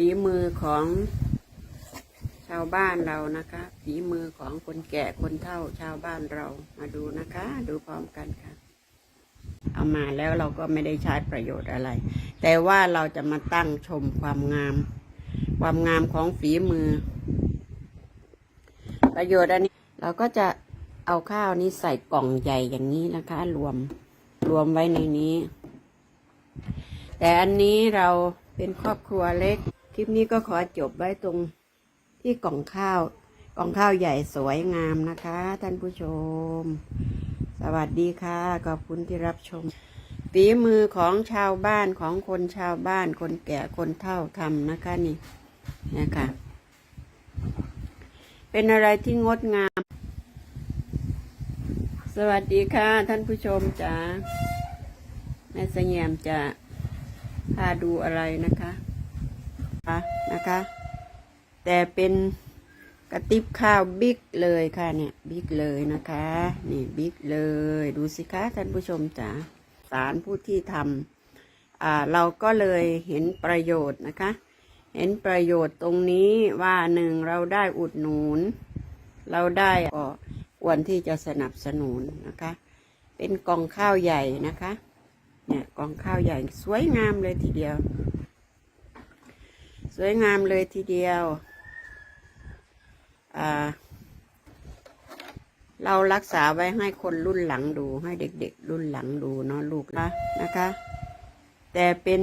ฝีมือของชาวบ้านเรานะคะ ฝีมือของคนแก่คนเฒ่าชาวบ้านเรามาดูนะคะ ดูพร้อมกันค่ะ เอามาแล้วเราก็ไม่ได้ใช้ประโยชน์อะไร แต่ว่าเราจะมาตั้งชมความงาม ความงามของฝีมือ ประโยชน์อันนี้ เราก็จะเอาข้าวนี้ใส่กล่องใหญ่อย่างนี้นะคะ รวมรวมไว้ในนี้ แต่อันนี้เราเป็นครอบครัวเล็ก ลิปนี้ก็ขอจบไว้ตรงที่กล่องข้าว กล่องข้าวใหญ่สวยงามนะคะ ท่านผู้ชม สวัสดีค่ะ ขอบคุณที่รับชมฝีมือของชาวบ้านของคนชาวบ้านคนแก่คนเฒ่าทำนะคะนี่นะคะเป็นอะไรที่งดงาม สวัสดีค่ะ ท่านผู้ชมจ๋าแม่เสงี่ยมจะพาดูอะไรนะคะ คะนะคะ แต่เป็นกระติบข้าวบิ๊กเลยค่ะเนี่ยบิ๊กเลยนะคะ นี่บิ๊กเลยดูสิคะท่านผู้ชมจ๋าสารผู้ที่ทำอ่าเราก็เลยเห็นประโยชน์นะคะ เห็นประโยชน์ตรงนี้ว่าหนึ่งเราได้อุดหนุน เราได้ก็ควรที่จะสนับสนุนนะคะ เป็นกองข้าวใหญ่นะคะ เนี่ยกองข้าวใหญ่สวยงามเลยทีเดียว สวยงามเลยทีเดียว เรารักษาไว้ให้คนรุ่นหลังดู ให้เด็กๆ รุ่นหลังดูเนาะลูกนะนะคะ แต่เป็น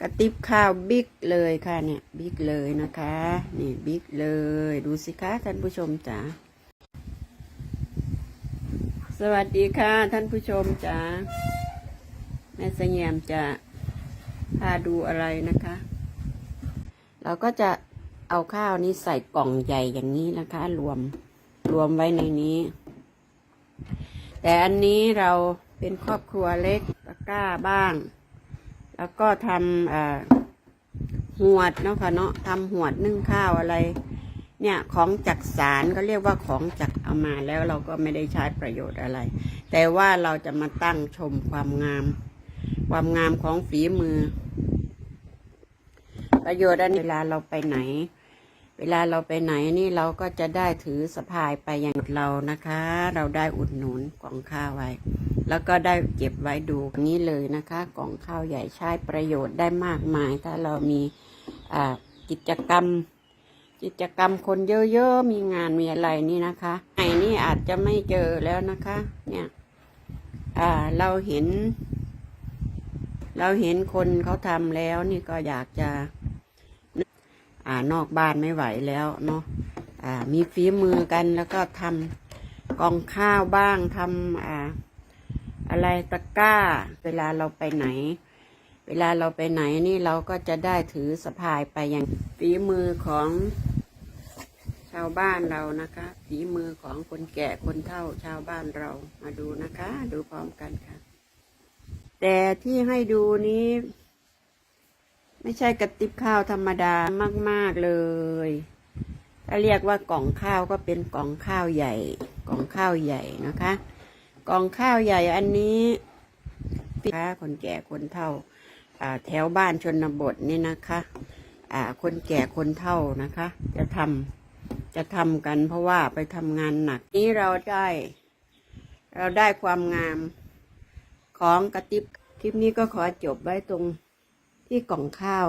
กระติบข้าวบิ๊กเลยค่ะเนี่ยบิ๊กเลยนะคะ นี่บิ๊กเลย ดูสิคะท่านผู้ชมจ๋าสวัสดีค่ะท่านผู้ชมจ๋าแม่เสงี่ยมจะพาดูอะไรนะคะ เราก็จะเอาข้าวนี้ใส่กล่องใหญ่อย่างนี้นะคะ รวมรวมไว้ในนี้ แต่อันนี้เราเป็นครอบครัวเล็กตะกร้าบ้าง แล้วก็ทำหวดเนาะค่ะเนาะทำหวดนึ่งข้าวอะไร เนี่ยของจักสารก็เรียกว่าของจักเอามาแล้วเราก็ไม่ได้ใช้ประโยชน์อะไร แต่ว่าเราจะมาตั้งชมความงาม ความงามของฝีมือ ประโยชน์อันเวลาเราไปไหน เวลาเราไปไหนนี่เราก็จะได้ถือสะพายไปอย่างเรานะคะ เราได้อุดหนุนกล่องข้าวไว้ แล้วก็ได้เก็บไว้ดูนี้เลยนะคะกล่องข้าวใหญ่ใช้ประโยชน์ได้มากมาย ถ้าเรามีกิจกรรมกิจกรรมคนเยอะๆ มีงานมีอะไรนี่นะคะไหนนี่อาจจะไม่เจอแล้วนะคะ เนี่ย อ่า เราเห็น เราเห็นคนเขาทำแล้วนี่ก็อยากจะ อ่านอกบ้านไม่ไหวแล้วเนาะอ่ามีฝีมือกันแล้วก็ทำกองข้าวบ้างทำอ่าอะไรตะกร้า เวลาเราไปไหน เวลาเราไปไหนนี่เราก็จะได้ถือสะพายไปอย่างฝีมือของชาวบ้านเรานะคะ ฝีมือของคนแก่คนเฒ่าชาวบ้านเรามาดูนะคะ ดูพร้อมกันค่ะ แต่ที่ให้ดูนี้ ไม่ใช่กระติบข้าวธรรมดามาก ๆ เลย ถ้าเรียกว่ากล่องข้าวก็เป็นกล่องข้าวใหญ่ กล่องข้าวใหญ่นะคะ กล่องข้าวใหญ่อันนี้ค่ะคนแก่คนเฒ่าแถวบ้านชนบทนี่นะคะคนแก่คนเฒ่านะคะ จะทำจะทำกันเพราะว่าไปทำงานหนัก นี้เราได้เราได้ความงามของกระติบคลิปนี้ก็ขอจบไว้ตรง ที่กล่องข้าว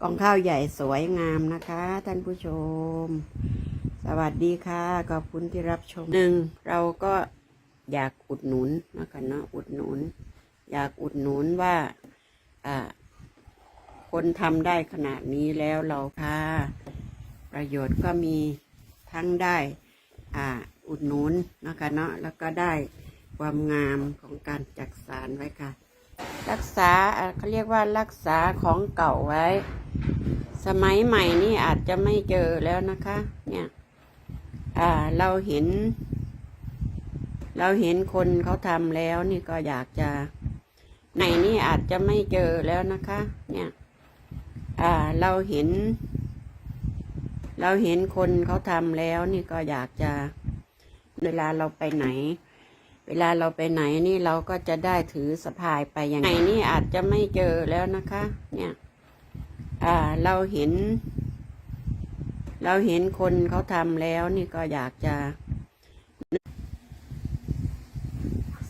กล่องข้าวใหญ่สวยงามนะคะ ท่านผู้ชม สวัสดีค่ะ ขอบคุณที่รับชมหนึ่งเราก็อยากอุดหนุนนะคะเนาะอุดหนุน อยากอุดหนุนว่าอ่าคนทำได้ขนาดนี้แล้วเราค่ะ ประโยชน์ก็มีทั้งได้อ่าอุดหนุนนะคะเนาะแล้วก็ได้ความงามของการจักสารไว้ค่ะ รักษาอ่า เขาเรียกว่ารักษาของเก่าไว้ สมัยใหม่นี่อาจจะไม่เจอแล้วนะคะ เนี่ยอ่าเราเห็น เราเห็นคนเขาทำแล้วนี่ก็อยากจะในนี่อาจจะไม่เจอแล้วนะคะ เนี่ยอ่าเราเห็น เราเห็นคนเขาทำแล้วนี่ก็อยากจะ เวลาเราไปไหน เวลาเราไปไหนนี่เราก็จะได้ถือสะพายไปอย่างไหนนี่อาจจะไม่เจอแล้วนะคะ เนี่ยออ่าเราเห็น เราเห็นคนเขาทำแล้วนี่ก็อยากจะ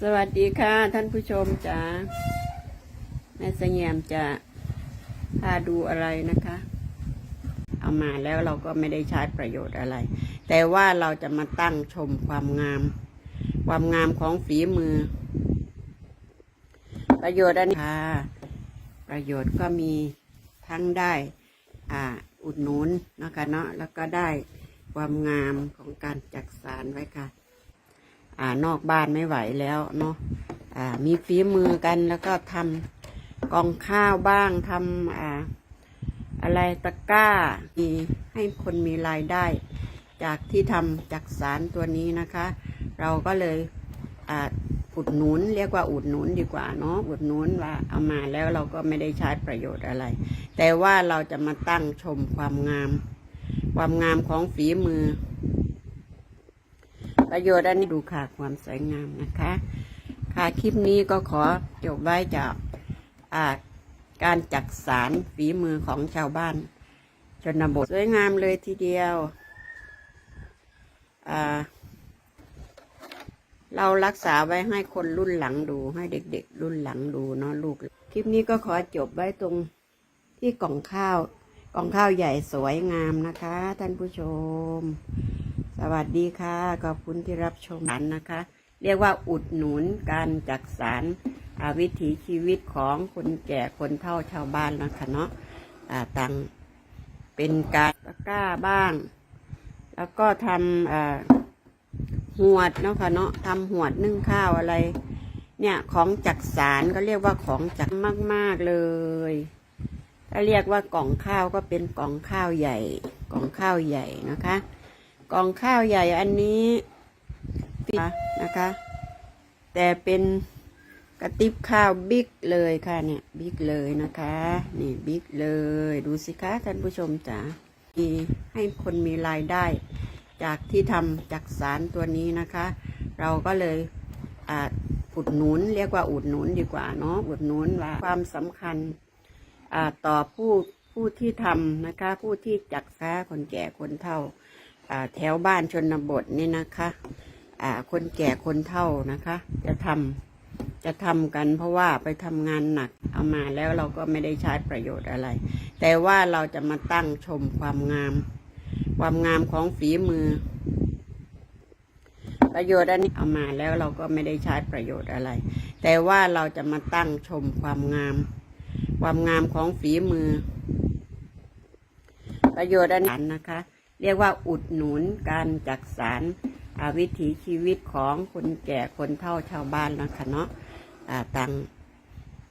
สวัสดีค่ะ ท่านผู้ชมจ้าแม่เสงียมจะพาดูอะไรนะคะ เอามาแล้วเราก็ไม่ได้ใช้ประโยชน์อะไร แต่ว่าเราจะมาตั้งชมความงาม ความงามของฝีมือ ประโยชน์อันนี้ค่ะประโยชน์ก็มีทั้งได้อ่าอุดหนุนนะคะเนาะแล้วก็ได้ความงามของการจักสารไว้ค่ะอ่านอกบ้านไม่ไหวแล้วเนาะอ่ามีฝีมือกันแล้วก็ทำกองข้าวบ้างทำอ่าอะไรตะกร้ามีให้คนมีรายได้ จากที่ทำจักสารตัวนี้นะคะ เราก็เลยอุดหนุนเรียกว่าอุดหนุนดีกว่าเนาะอุดหนุนว่าเอามาแล้วเราก็ไม่ได้ใช้ประโยชน์อะไร แต่ว่าเราจะมาตั้งชมความงาม ความงามของฝีมือ ประโยชน์อันนี้ดูค่ะความสวยงามนะคะ ค่ะคลิปนี้ก็ขอจบไว้จากาการจักสารฝีมือของชาวบ้านชนบทสวยงามเลยทีเดียว อ่า เรารักษาไว้ให้คนรุ่นหลังดูให้เด็ก ๆ รุ่นหลังดูเนาะลูก คลิปนี้ก็ขอจบไว้ตรงที่กล่องข้าว กล่องข้าวใหญ่สวยงามนะคะ ท่านผู้ชม สวัสดีค่ะขอบคุณที่รับชมกันนะคะ เรียกว่าอุดหนุนการจักสารวิถีชีวิตของคนแก่คนเฒ่าชาวบ้านนะคะเนาะต่างเป็นการตะกร้าบ้าง แล้วก็ทำอ่า หวดเนาะค่ะเนาะทำหวดนึ่งข้าวอะไร เนี่ยของจักสารก็เรียกว่าของจักมากๆเลยถ้าเรียกว่ากล่องข้าวก็เป็นกล่องข้าวใหญ่ กล่องข้าวใหญ่นะคะ กล่องข้าวใหญ่อันนี้นะคะ แต่เป็นกระติบข้าวบิ๊กเลยค่ะเนี่ยบิ๊กเลยนะคะนี่บิ๊กเลย ดูสิคะท่านผู้ชมจ๋ามีให้คนมีรายได้ จากที่ทำจากสารตัวนี้นะคะ เราก็เลยอุดหนุนเรียกว่าอุดหนุนดีกว่าเนาะอุดหนุนว่าความสำคัญต่อผู้ผู้ที่ทำนะคะ ผู้ที่จักซ้าคนแก่คนเฒ่าแถวบ้านชนบทนี่นะคะคนแก่คนเฒ่านะคะ จะทำจะทำกันเพราะว่าไปทำงานหนักเอามาแล้วเราก็ไม่ได้ใช้ประโยชน์อะไร แต่ว่าเราจะมาตั้งชมความงาม ความงามของฝีมือ ประโยชน์อันนี้เอามาแล้วเราก็ไม่ได้ใช้ประโยชน์อะไร แต่ว่าเราจะมาตั้งชมความงาม ความงามของฝีมือ ประโยชน์อันนี้นะคะ เรียกว่าอุดหนุนการจักสารวิถีชีวิตของคนแก่คนเฒ่าชาวบ้านนะคะเนาะต่าง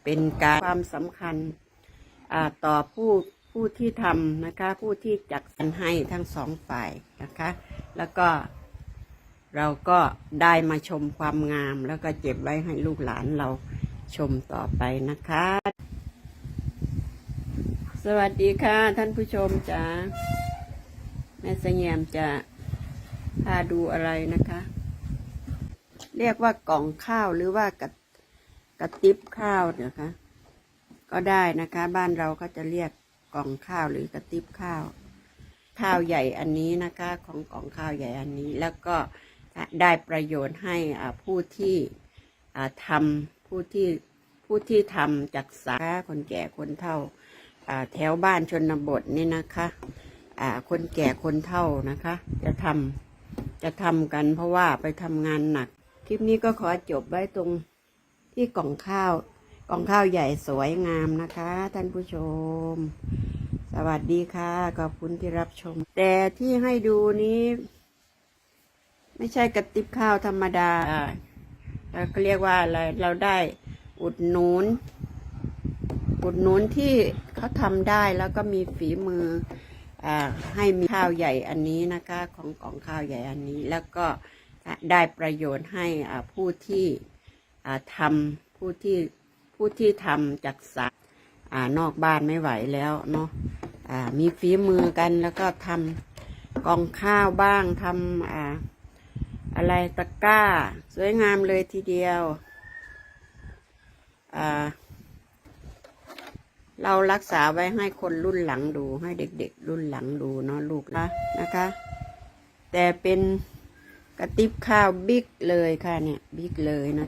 เป็นการความสำคัญต่อผู้ ผู้ที่ทำนะคะ ผู้ที่จักสรรให้ทั้งสองฝ่ายนะคะ แล้วก็เราก็ได้มาชมความงาม แล้วก็เก็บไว้ให้ลูกหลานเราชมต่อไปนะคะ สวัสดีค่ะท่านผู้ชมจ้าแม่เสงียมจะพาดูอะไรนะคะ เรียกว่ากล่องข้าวหรือว่ากระกระติบข้าวนะคะ ก็ได้นะคะ บ้านเราก็จะเรียก กล่องข้าวหรือกระติบข้าว ข้าวใหญ่อันนี้นะคะ ของกล่องข้าวใหญ่อันนี้ แล้วก็ได้ประโยชน์ให้ผู้ที่ทำผู้ที่ผู้ที่ทำจากสาคนแก่คนเฒ่าแถวบ้านชนบทนี่นะคะคนแก่คนเฒ่านะคะ จะทำจะทำกันเพราะว่าไปทำงานหนัก คลิปนี้ก็ขอจบไว้ตรงที่กล่องข้าวกล่องข้าวใหญ่สวยงามนะคะ ท่านผู้ชม สวัสดีค่ะ ขอบคุณที่รับชม แต่ที่ให้ดูนี้ ไม่ใช่กระติบข้าวธรรมดาอ่าเราก็เรียกว่าอะไรเราได้อุดหนุนอุดหนุนที่เขาทำได้แล้วก็มีฝีมืออ่าให้มีข้าวใหญ่อันนี้นะคะ ของกล่องข้าวใหญ่อันนี้ แล้วก็ได้ประโยชน์ให้ผู้ที่ทำผู้ที่ผู้ที่ทำจากสารอ่านอกบ้านไม่ไหวแล้วเนาะ มีฝีมือกันแล้วก็ทำกองข้าวบ้างทำอ่าอะไรตะกร้า สวยงามเลยทีเดียว เรารักษาไว้ให้คนรุ่นหลังดู ให้เด็กๆ รุ่นหลังดูเนาะลูกนะนะคะ แต่เป็นกระติบข้าวบิ๊กเลยค่ะเนี่ย บิ๊กเลยนะ